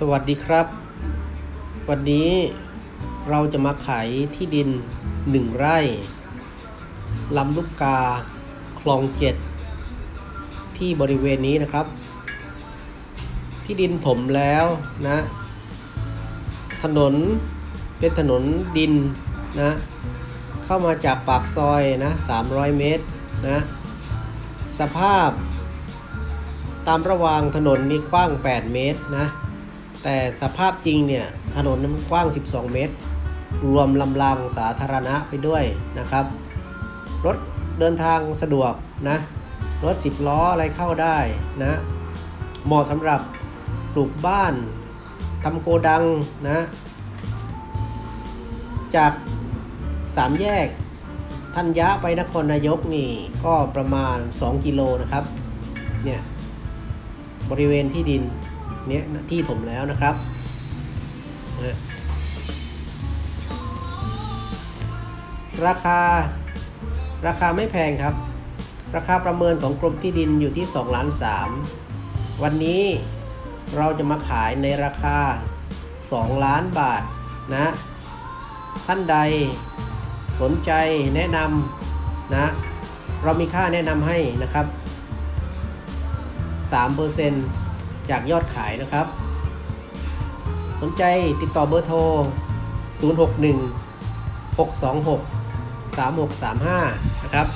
สวัสดีครับ วันนี้เราจะมาขายที่ดินหนึ่งไร่ลำลูกกาคลองเจ็ดที่บริเวณนี้นะครับ ที่ดินถมแล้วนะ ถนนเป็นถนนดินนะ เข้ามาจากปากซอยนะ 300 เมตรนะ สภาพตามระหว่างถนนนี่กว้าง 8 เมตรนะ แต่สภาพจริงเนี่ยถนนนั้นกว้าง 12 เมตร รวมลำรางสาธารณะไปด้วยนะครับ รถเดินทางสะดวกนะ รถ 10 ล้ออะไรเข้าได้นะ เหมาะสำหรับปลูกบ้านทำโกดังนะ จากสามแยกทัญญะไปนครนายกนี่ก็ประมาณ 2 กิโลนะครับ เนี่ย บริเวณที่ดิน เนี้ยที่ถมแล้วนะครับนะราคา ราคาไม่แพงครับ ราคาประเมินของกรมที่ดินอยู่ที่2ล้าน3วันนี้เราจะมาขายในราคา 2 ล้านบาทนะ ท่านใดสนใจแนะนำนะ เรามีค่าแนะนำให้นะครับ 3% จากยอดขายนะครับ สนใจติดต่อเบอร์โทร 061 626 3635 นะครับ